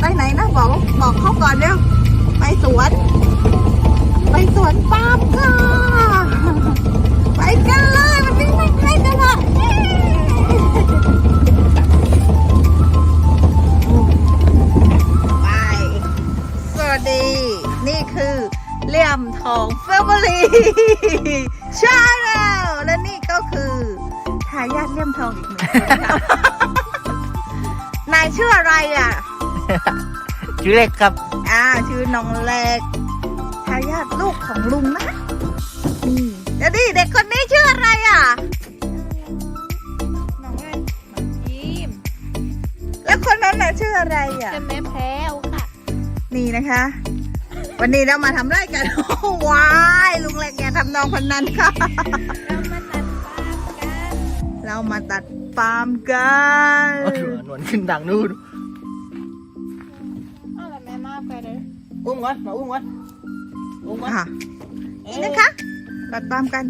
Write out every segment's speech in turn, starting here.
ไปไหนนะบอกบอกเขาก่อนเร็วไปสวน ไปสวนปามค่ะไปกันเลยมันวิ่งไม่ให้กันละไปสวัสดี นี่คือเลี่ยมทองเฟมิลี่ชาแนลและนี่ก็คือทายาทเลี่ยมทองอีกหนึ่งคนนายชื่ออะไรอะ ชื่อเล็กครับ อ่า ชื่อน้องเล็กทายาทลูกของลุงนะนี่แล้วดิเด็กคนนี้ชื่ออะไรอะ น้องอันยิ้มแล้วคนนั้นน่ะชื่ออะไรอะจะแม่แพ้วค่ะ นี่นะคะ วันนี้เรามาทำไรกัน ว้ายลุงเล็กอย่าทำนองคนนั้นค่ะ เรามาตัดปาล์มกัน เรามาตัดปาล์มกันโอ้โหหนวลขึ้นดังนู่น อุ้มก่อนมาอุ้มก่อนอุ้มก่อนค่ะนี่นะคะตัดปาล์มกัน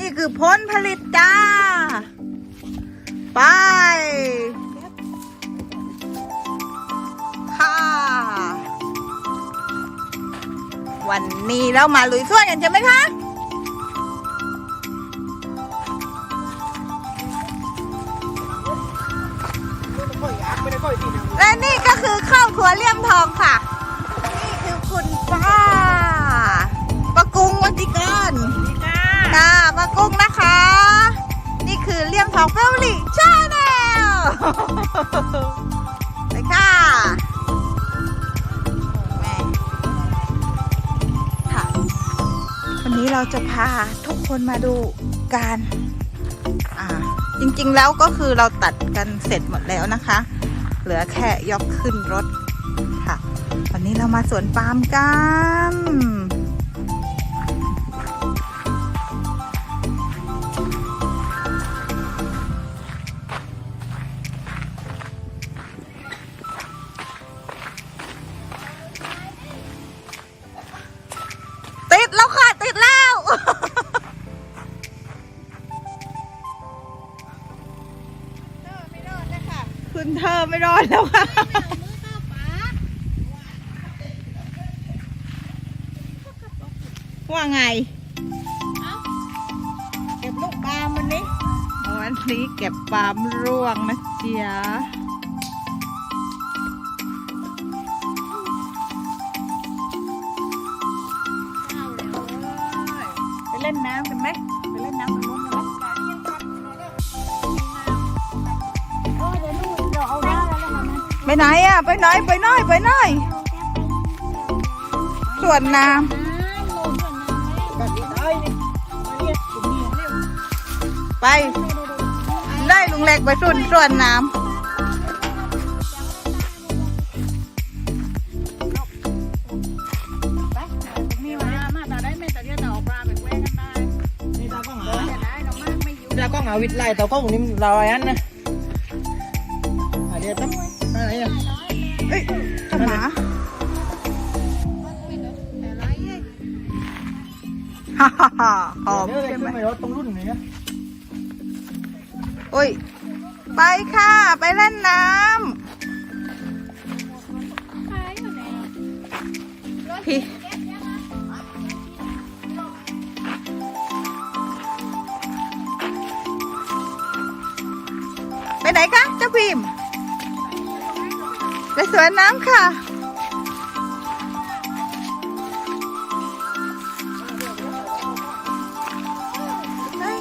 นี่คือผลผลิตจ้า ไปค่ะวันนี้เรามาลุยสวนกันใช่ไหมคะและนี่ก็คือครอบครัวเลี่ยมทองค่ะนี่คือ คุณป้าปะกุ้งวันติกรค่ะปะกุ้งนะคะ นี่คือเลี่ยมทองเฟลลี่ชาแนลไปค่ะแม่ค่ะ วันนี้เราจะพาทุกคนมาดูการอ่าจริงๆแล้วก็คือเราตัดกันเสร็จหมดแล้วนะคะ เหลือแค่ยกขึ้นรถค่ะวันนี้ เรามาสวนปาล์มกันติดแล้วค่ะ ติดแล้วไม่รอดเลยค่ะคุณเธอไม่รอดแล้วค่ะ ปามร่วงนะเจียเอาแล้วเว้ยไปเล่นน้ำกันไหมไปเล่นน้ำกันนู้นกันไหมได้แล้วนะคะไปไหนอะไปไหนไปน้อยไปหน้อยสวนน้น้ำลงก่อนน้ำไป ได้ลุงเล็กไปส่วนสวนน้ไปมีมามาแต่ได้ไม่แต่เดี๋ยวเราเอาปลาไปแกล้งกันได้นี่ตากล้องหาจะได้เรามากไม่อยู่ตากล้องหาวิทไล่ตากล้องนี่เราอะไรนั่นนะอันนี้ตั้งอะไรอะเอ้ยทำหมาฮ่าฮ่าฮ่าหอมใช่ไหมตรงรุ่นไหนนะ โอ้ย ไปค่ะ ไปเล่นน้ขายอยู่ไหนำพี่ไปไหนคะเจ้าพิมไปสวนน้ำค่ะ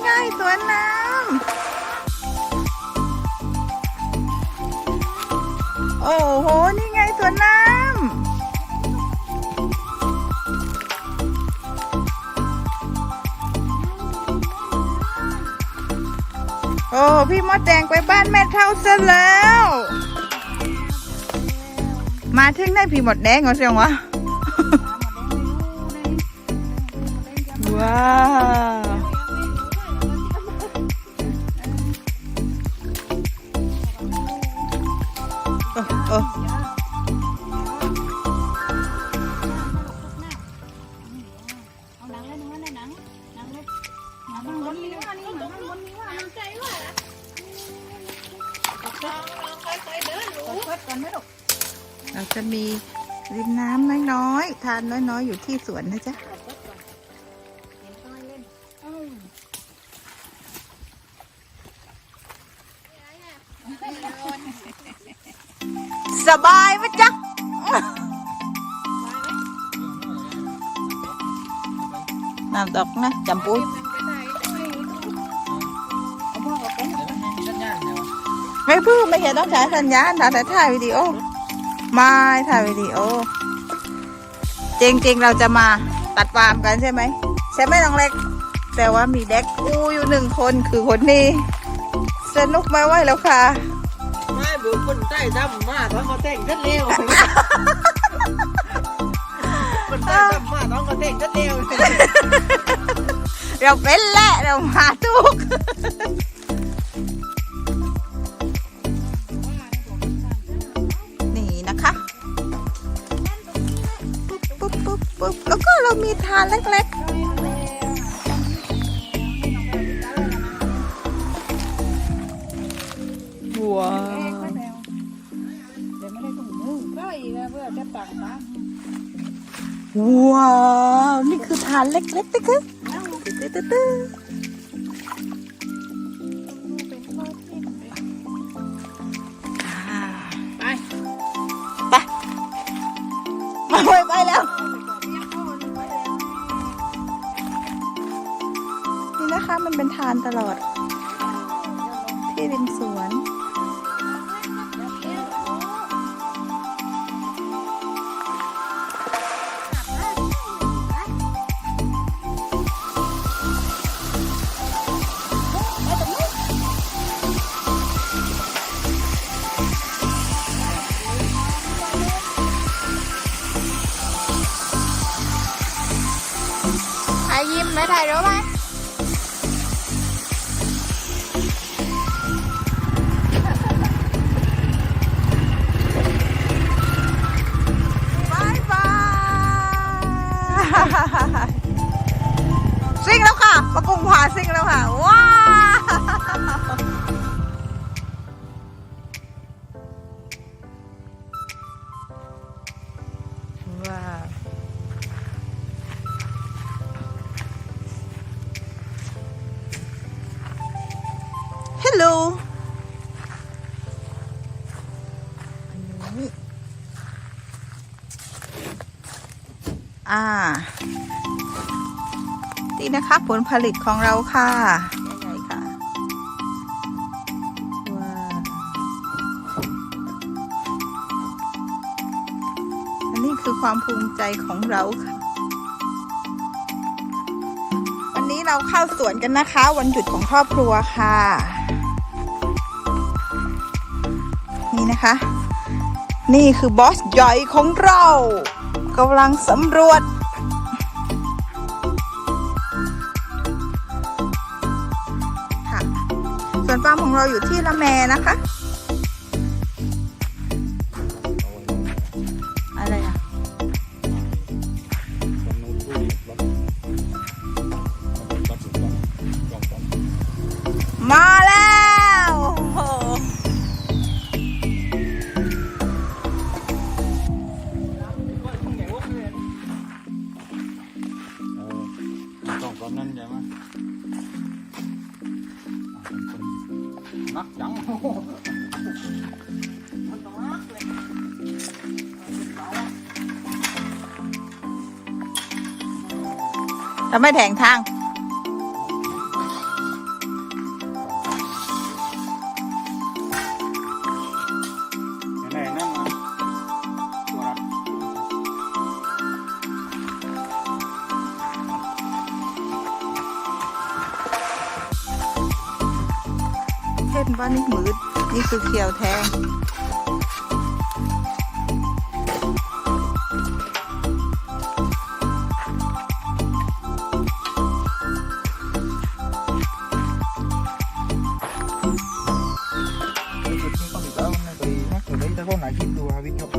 ง่ายๆสวนน้ำ อ้โห นี่ไงสวนน้ำ โอ้ พี่มดแดงไปบ้านแม่เท่าซะแล้ว มาถึงได้พี่หมดแดงเหรอเสียงวะ ว้าว มลูกเอเราจะมีริมน้ำน้อยๆ ทานน้อยๆ อยู่ที่สวนนะจ๊ะสบายไหมจ๊ะน้ำตกนะจำปุ้ยไม่พูดไม่เห็นต้องใช้สัญญาณถ่ายแต่ถ่ายวิดีโอ ไม่ถ่ายวิดีโอ จริงๆเราจะมาตัดปาล์มกันใช่ไหมใช่ไหมน้องเล็ก แต่ว่ามีเด็กอูอยู่หนึ่งคนคือคนนี้ สนุกไม่ไหวแล้วค่ะไม่บุคนใต้ดำมาท้องก็เต้งกันเร็วคนใต้ดำมาท้องก็เต้งกันเร็วเราเป็นแหละเรามาทุก เรามีทานเล็กๆว้าวเดี๋ยวไม่ได้ถุงมือก็อีกนะเพื่อจะตักปลาว้าว นี่คือทานเล็กๆนะคะตึ๊ดตึ๊ดตึ๊ดานตลอด ที่ริมสวน ผลผลิตของเราค่ะใหญ่ๆค่ะว้าวอันนี้คือความภูมิใจของเราค่ะ วันนี้เราเข้าสวนกันนะคะ วันหยุดของครอบครัวค่ะ นี่นะคะ นี่คือบอสใหญ่ของเรากำลังสำรวจ วนฟาร์มของเราอยู่ที่ละแมนะคะ ทำไมแถงทางไหนนั่นมาตัวรัดเช่นว่านี่มืดนี่คือเขียวแทง น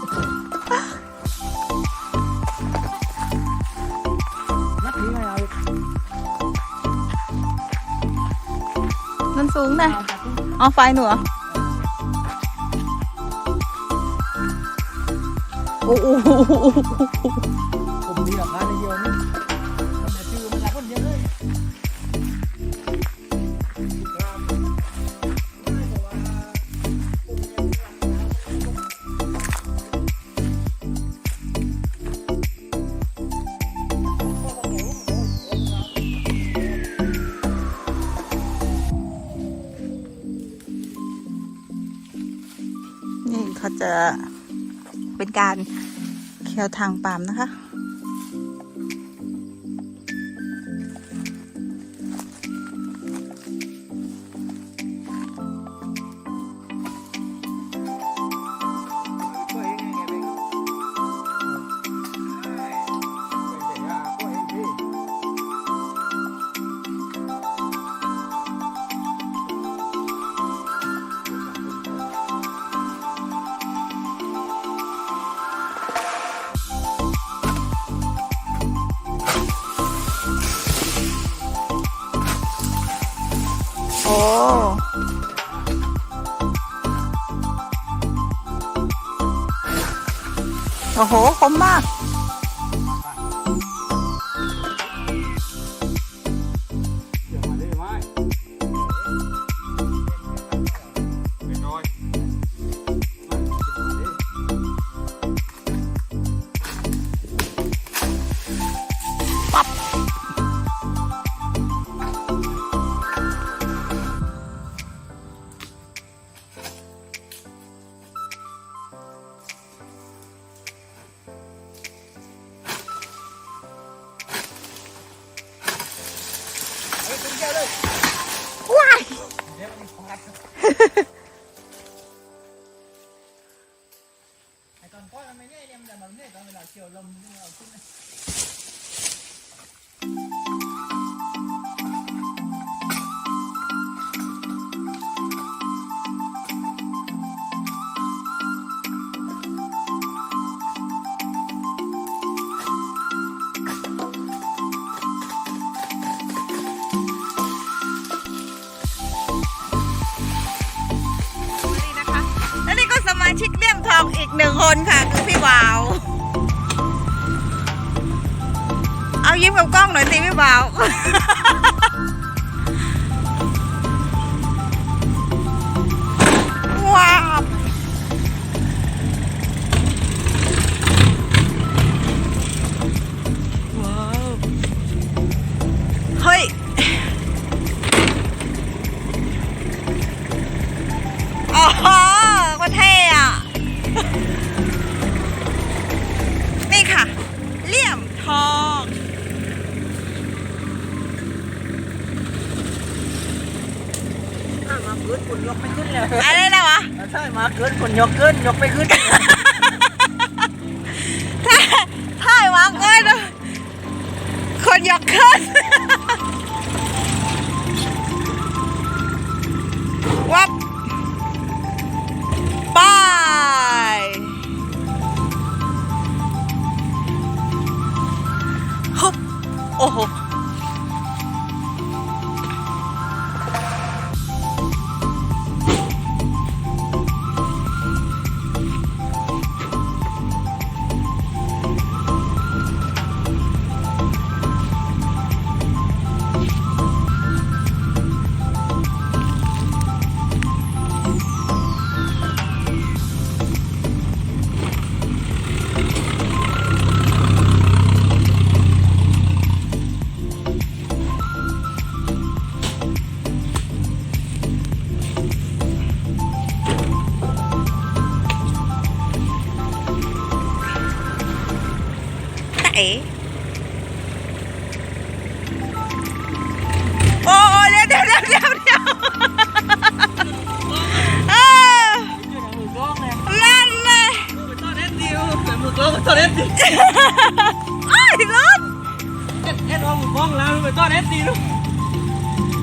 สูงๆหน่อยเอาไฟหนูเหอโอ้ เขาจะเป็นการเคี่ยวทางปามนะคะ 哦好嘛 ยกขึ้นยกไปขึ้น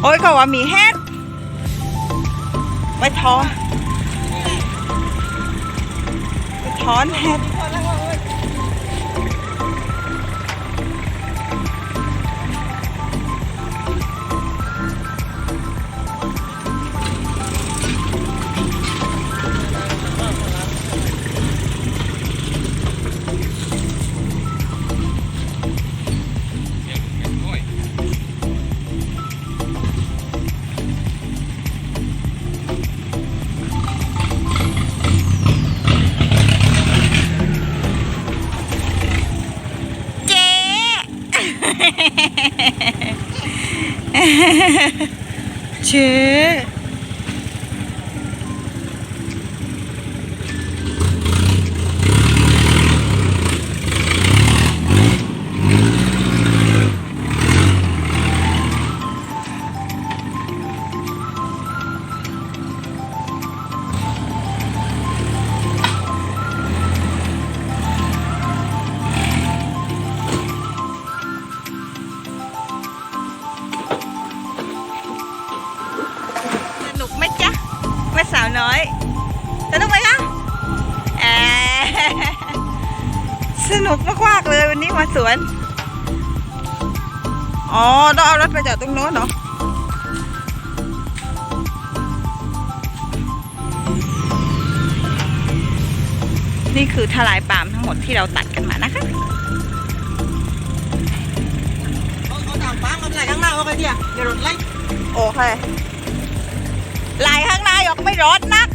โอ้ยเขาว่ามีแฮดไปทอนไปทอนแฮด เต้องเอารถไปจอดตรงโน้นเหรอนี่คือทลายปาล์มทั้งหมดที่เราตัดกันมานะคะเขาเขาด่างฟ้ามันไหลข้างหน้าเอาไปเดียวเดี๋ยวรถไล่โอเคลายข้างในออกไม่ร้อนนัก